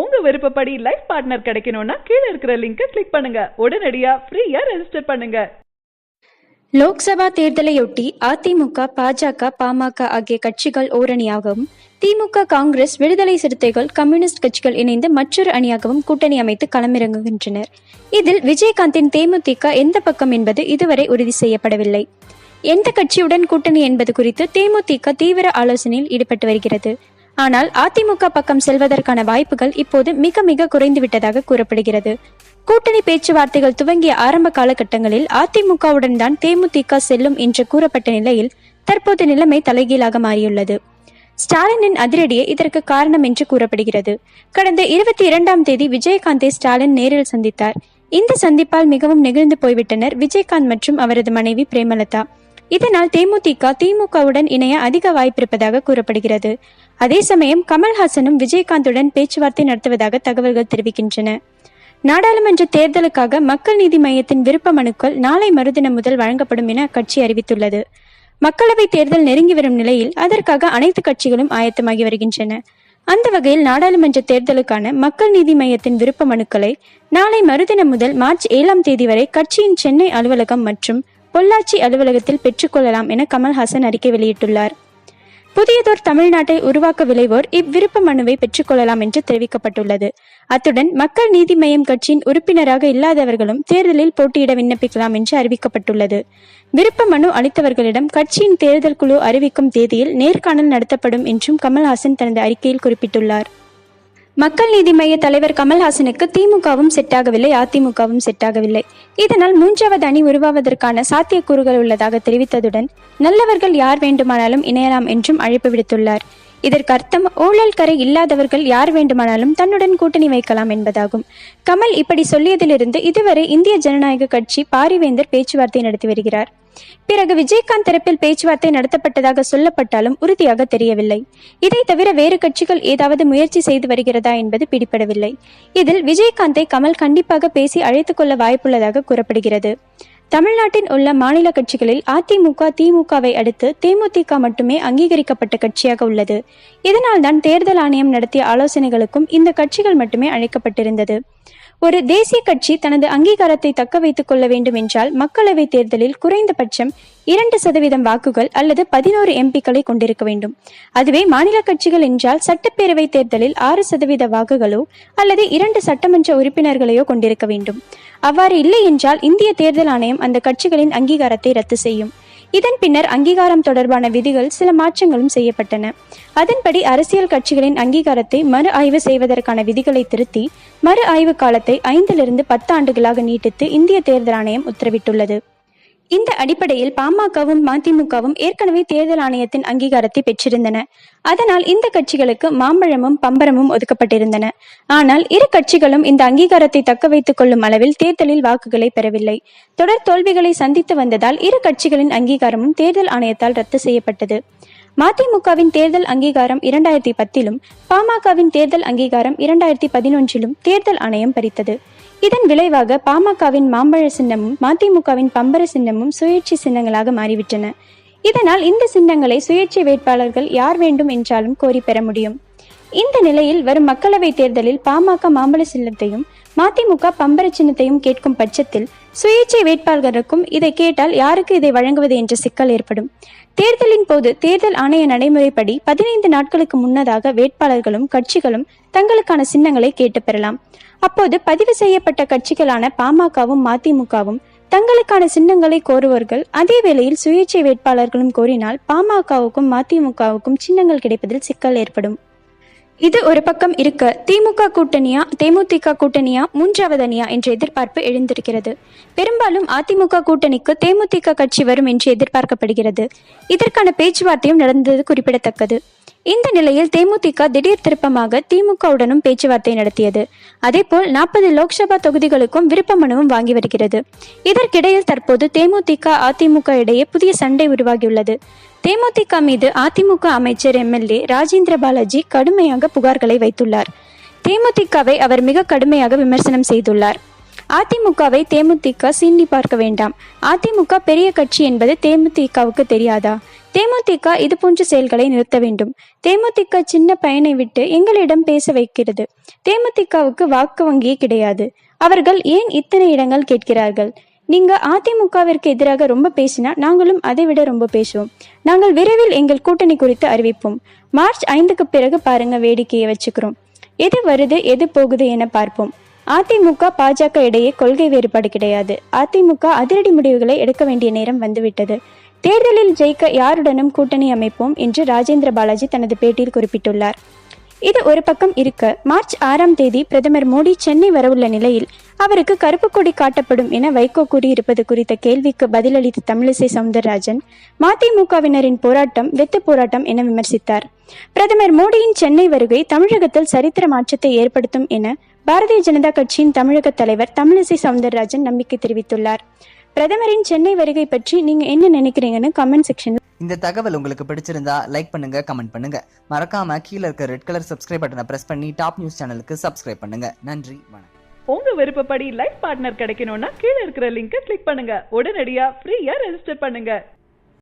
உங்க விருப்பப்படி life partner கிடைக்கணும்னா கீழே இருக்கிற லிங்கை கிளிக் பண்ணுங்க. உடனடியா ஃப்ரீயா ரெஜிஸ்டர் பண்ணுங்க. லோக்சபா தேர்தலையொட்டி அதிமுக பாஜக பாமக ஆகிய கட்சிகள் ஓரணியாகவும் திமுக காங்கிரஸ் விடுதலை சிறுத்தைகள் கம்யூனிஸ்ட் கட்சிகள் இணைந்து மற்றொரு அணியாகவும் கூட்டணி அமைத்து களமிறங்குகின்றனர். இதில் விஜயகாந்தின் தேமுதிக எந்த பக்கம் என்பது இதுவரை உறுதி செய்யப்படவில்லை. எந்த கட்சியுடன் கூட்டணி என்பது குறித்து தேமுதிக தீவிர ஆலோசனையில் ஈடுபட்டு வருகிறது. ஆனால் அதிமுக பக்கம் செல்வதற்கான வாய்ப்புகள் இப்போது மிக மிக குறைந்துவிட்டதாக கூறப்படுகிறது. கூட்டணி பேச்சுவார்த்தைகள் துவங்கிய ஆரம்ப காலகட்டங்களில் அதிமுகவுடன் தான் தேமுதிக செல்லும் என்று கூறப்பட்ட நிலையில் தற்போது நிலைமை தலைகீழாக மாறியுள்ளது. ஸ்டாலினின் அதிரடியே இதற்கு காரணம் என்று கூறப்படுகிறது. கடந்த இருபத்தி இரண்டாம் தேதி விஜயகாந்தை ஸ்டாலின் நேரில் சந்தித்தார். இந்த சந்திப்பால் மிகவும் நெகிழ்ந்து போய்விட்டனர் விஜயகாந்த் மற்றும் அவரது மனைவி பிரேமலதா. இதனால் தேமுதிக திமுகவுடன் இணைய அதிக வாய்ப்பிருப்பதாக கூறப்படுகிறது. அதே சமயம் கமல்ஹாசனும் விஜயகாந்துடன் பேச்சுவார்த்தை நடத்துவதாக தகவல்கள் தெரிவிக்கின்றன. நாடாளுமன்ற தேர்தலுக்காக மக்கள் நீதி மையத்தின் விருப்ப மனுக்கள் நாளை மறுதினம் முதல் வழங்கப்படும் என அக்கட்சி அறிவித்துள்ளது. மக்களவை தேர்தல் நெருங்கி வரும் நிலையில் அதற்காக அனைத்து கட்சிகளும் ஆயத்தமாகி வருகின்றன. அந்த வகையில் நாடாளுமன்ற தேர்தலுக்கான மக்கள் நீதி மையத்தின் விருப்ப மனுக்களை நாளை மறுதினம் முதல் மார்ச் ஏழாம் தேதி வரை கட்சியின் சென்னை அலுவலகம் மற்றும் பொள்ளாச்சி அலுவலகத்தில் பெற்றுக்கொள்ளலாம் என கமல்ஹாசன் அறிக்கை வெளியிட்டுள்ளார். புதியதோர் தமிழ்நாட்டை உருவாக்க விளைவோர் இவ்விருப்ப மனுவை பெற்றுக்கொள்ளலாம் என்று தெரிவிக்கப்பட்டுள்ளது. அத்துடன் மக்கள் நீதி மய்யம் கட்சியின் உறுப்பினராக இல்லாதவர்களும் தேர்தலில் போட்டியிட விண்ணப்பிக்கலாம் என்று அறிவிக்கப்பட்டுள்ளது. விருப்ப மனு அளித்தவர்களிடம் கட்சியின் தேர்தல் குழு அறிவிக்கும் தேதியில் நேர்காணல் நடத்தப்படும் என்றும் கமல்ஹாசன் தனது அறிக்கையில் குறிப்பிட்டுள்ளார். மக்கள் நீதி மய்ய தலைவர் கமல்ஹாசனுக்கு திமுகவும் செட் ஆகவில்லை அதிமுகவும் செட் ஆகவில்லை இதனால் மூன்றாவது அணி உருவாவதற்கான சாத்தியக்கூறுகள் உள்ளதாக தெரிவித்ததுடன் நல்லவர்கள் யார் வேண்டுமானாலும் இணையலாம் என்றும் அழைப்பு விடுத்துள்ளார். இதற்கு அர்த்தம் ஊழல் கரை இல்லாதவர்கள் யார் வேண்டுமானாலும் தன்னுடன் கூட்டணி வைக்கலாம் என்பதாகும். கமல் இப்படி சொல்லியதிலிருந்து இதுவரை இந்திய ஜனநாயக கட்சி பாரிவேந்தர் பேச்சுவார்த்தை நடத்தி வருகிறார். பிறகு விஜயகாந்த் தரப்பில் பேச்சுவார்த்தை நடத்தப்பட்டதாக சொல்லப்பட்டாலும் உறுதியாக தெரியவில்லை. இதை தவிர வேறு கட்சிகள் ஏதாவது முயற்சி செய்து வருகிறதா என்பது பிடிபடவில்லை. இதில் விஜயகாந்தை கமல் கண்டிப்பாக பேசி அழைத்துக் கொள்ள வாய்ப்புள்ளதாக கூறப்படுகிறது. தமிழ்நாட்டில் உள்ள மாநில கட்சிகளில் அதிமுக திமுகவை அடுத்து தேமுதிக மட்டுமே அங்கீகரிக்கப்பட்ட கட்சியாக உள்ளது. இதனால்தான் தேர்தல் ஆணையம் நடத்திய ஆலோசனைகளுக்கும் இந்த கட்சிகள் மட்டுமே அழைக்கப்பட்டிருந்தது. ஒரு தேசிய கட்சி தனது அங்கீகாரத்தை தக்க வைத்துக் கொள்ள வேண்டும் என்றால் மக்களவை தேர்தலில் குறைந்தபட்சம் இரண்டு சதவீதம் வாக்குகள் அல்லது பதினோரு எம்பிக்களை கொண்டிருக்க வேண்டும். அதுவே மாநில கட்சிகள் என்றால் சட்டப்பேரவை தேர்தலில் ஆறு சதவீத வாக்குகளோ அல்லது இரண்டு சட்டமன்ற உறுப்பினர்களையோ கொண்டிருக்க வேண்டும். அவ்வாறு இல்லை என்றால் இந்திய தேர்தல் ஆணையம் அந்த கட்சிகளின் அங்கீகாரத்தை ரத்து செய்யும். இதன் பின்னர் அங்கீகாரம் தொடர்பான விதிகள் சில மாற்றங்களும் செய்யப்பட்டன. அதன்படி அரசியல் கட்சிகளின் அங்கீகாரத்தை மறு ஆய்வு செய்வதற்கான விதிகளை திருத்தி மறு ஆய்வு காலத்தை ஐந்திலிருந்து பத்து ஆண்டுகளாக நீட்டித்து இந்திய தேர்தல் ஆணையம் உத்தரவிட்டுள்ளது. இந்த அடிப்படையில் பாமகவும் மதிமுகவும் ஏற்கனவே தேர்தல் ஆணையத்தின் அங்கீகாரத்தை பெற்றிருந்தன. அதனால் இந்த கட்சிகளுக்கு மாம்பழமும் பம்பரமும் ஒதுக்கப்பட்டிருந்தன. ஆனால் இரு கட்சிகளும் இந்த அங்கீகாரத்தை தக்க வைத்துக் கொள்ளும் அளவில் தேர்தலில் வாக்குகளை பெறவில்லை. தொடர் தோல்விகளை சந்தித்து வந்ததால் இரு கட்சிகளின் அங்கீகாரமும் தேர்தல் ஆணையத்தால் ரத்து செய்யப்பட்டது. மதிமுகவின் தேர்தல் அங்கீகாரம் இரண்டாயிரத்தி பத்திலும் பாமகவின் தேர்தல் அங்கீகாரம் இரண்டாயிரத்தி பதினொன்றிலும் தேர்தல் ஆணையம் பறித்தது. இதன் விளைவாக பாமகவின் மாம்பழ சின்னமும் மதிமுகவின் பம்பர சின்னமும் சுயேட்சை சின்னங்களாக மாறிவிட்டன. இதனால் இந்த சின்னங்களை சுயேட்சை வேட்பாளர்கள் யார் வேண்டும் என்றாலும் கோரி பெற முடியும். இந்த நிலையில் வரும் மக்களவை தேர்தலில் பாமக மாம்பழ சின்னத்தையும் மதிமுக பம்பர சின்னத்தையும் கேட்கும் பட்சத்தில் சுயேட்சை வேட்பாளருக்கும் இதை கேட்டால் யாருக்கு இதை வழங்குவது என்ற சிக்கல் ஏற்படும். தேர்தலின் போது தேர்தல் ஆணைய நடைமுறைப்படி பதினைந்து நாட்களுக்கு முன்னதாக வேட்பாளர்களும் கட்சிகளும் தங்களுக்கான சின்னங்களை கேட்டு பெறலாம். அப்போது பதிவு செய்யப்பட்ட கட்சிகளான பாமகவும் மதிமுகவும் தங்களுக்கான சின்னங்களை கோருவர்கள் அதே வேளையில் சுயேட்சை வேட்பாளர்களும் கோரினால் பாமகவுக்கும் மதிமுகவுக்கும் சின்னங்கள் கிடைப்பதில் சிக்கல் ஏற்படும். இது ஒரு பக்கம் இருக்க திமுக கூட்டணியா தேமுதிக கூட்டணியா மூன்றாவது அணியா என்ற எதிர்பார்ப்பு எழுந்திருக்கிறது. பெரும்பாலும் அதிமுக கூட்டணிக்கு தேமுதிக கட்சி வரும் என்று எதிர்பார்க்கப்படுகிறது. இதற்கான பேச்சுவார்த்தையும் நடந்தது குறிப்பிடத்தக்கது. இந்த நிலையில் தேமுதிக திடீர் திருப்பமாக திமுகவுடனும் பேச்சுவார்த்தை நடத்தியது. அதேபோல் நாற்பது லோக்சபா தொகுதிகளுக்கும் விருப்ப மனுவும் வாங்கி வருகிறது. இதற்கிடையில் தற்போது தேமுதிக அதிமுக இடையே புதிய சண்டை உருவாகியுள்ளது. தேமுதிக மீது அதிமுக அமைச்சர் எம்எல்ஏ ராஜேந்திர பாலாஜி கடுமையாக புகார்களை வைத்துள்ளார். தேமுதிகவை அவர் மிக கடுமையாக விமர்சனம் செய்துள்ளார். அதிமுகவை தேமுதிக சீண்டி பார்க்க வேண்டாம். அதிமுக பெரிய கட்சி என்பது தேமுதிகவுக்கு தெரியாதா? தேமுதிக இதுபோன்ற செயல்களை நிறுத்த வேண்டும். தேமுதிக சின்ன பயனை விட்டு எங்களிடம் பேச வைக்கிறது. தேமுதிகவுக்கு வாக்கு வங்கியே கிடையாது. அவர்கள் ஏன் இத்தனை இடங்கள் கேட்கிறார்கள்? நீங்க அதிமுகவிற்கு எதிராக ரொம்ப பேசினா நாங்களும் அதை விட ரொம்ப பேசுவோம். நாங்கள் விரைவில் எங்கள் கூட்டணி குறித்து அறிவிப்போம். மார்ச் ஐந்துக்கு பிறகு பாருங்க வேடிக்கையை வச்சுக்கிறோம். எது வருது எது போகுது என பார்ப்போம். அதிமுக பாஜக இடையே கொள்கை வேறுபாடு கிடையாது. அதிமுக அதிரடி முடிவுகளை எடுக்க வேண்டிய நேரம் வந்துவிட்டது. தேர்தலில் ஜெயிக்க யாருடனும் கூட்டணி அமைப்போம் என்று ராஜேந்திர பாலாஜி தனது பேட்டியில் குறிப்பிட்டுள்ளார். இது ஒரு பக்கம் இருக்க மார்ச் ஆறாம் தேதி பிரதமர் மோடி சென்னை வரவுள்ள நிலையில் அவருக்கு கருப்பு கொடி காட்டப்படும் என வைகோ கூறியிருப்பது குறித்த கேள்விக்கு பதிலளித்த தமிழிசை சவுந்தரராஜன் மதிமுகவினரின் போராட்டம் வெத்து போராட்டம் என விமர்சித்தார். பிரதமர் மோடியின் சென்னை வருகை தமிழகத்தில் சரித்திர மாற்றத்தை ஏற்படுத்தும் என பாரதிய ஜனதா கட்சியின் தமிழக தலைவர் தமிழிசை சவுந்தரராஜன் நம்பிக்கை தெரிவித்துள்ளார். பிரதமரின் சென்னை வருகை பற்றி நீங்க என்ன நினைக்கிறீங்கன்னு கமெண்ட் செக்ஷன் இந்த தகவல் உங்களுக்கு பிடிச்சிருந்தா லைக் பண்ணுங்க கமெண்ட் பண்ணுங்க. மறக்காம கீழே இருக்க ரெட் கலர் சப்ஸ்கிரைப் பட்டனை பிரஸ் பண்ணி டாப் நியூஸ் சேனலுக்கு சப்ஸ்கிரைப் பண்ணுங்க. நன்றி வணக்கம். உங்க விருப்பப்படி லைஃப் பார்ட்னர் கிடைக்கணும்னா கீழே இருக்கிற லிங்கை கிளிக் பண்ணுங்க. உடனடியா ஃப்ரீயா ரெஜிஸ்டர் பண்ணுங்க.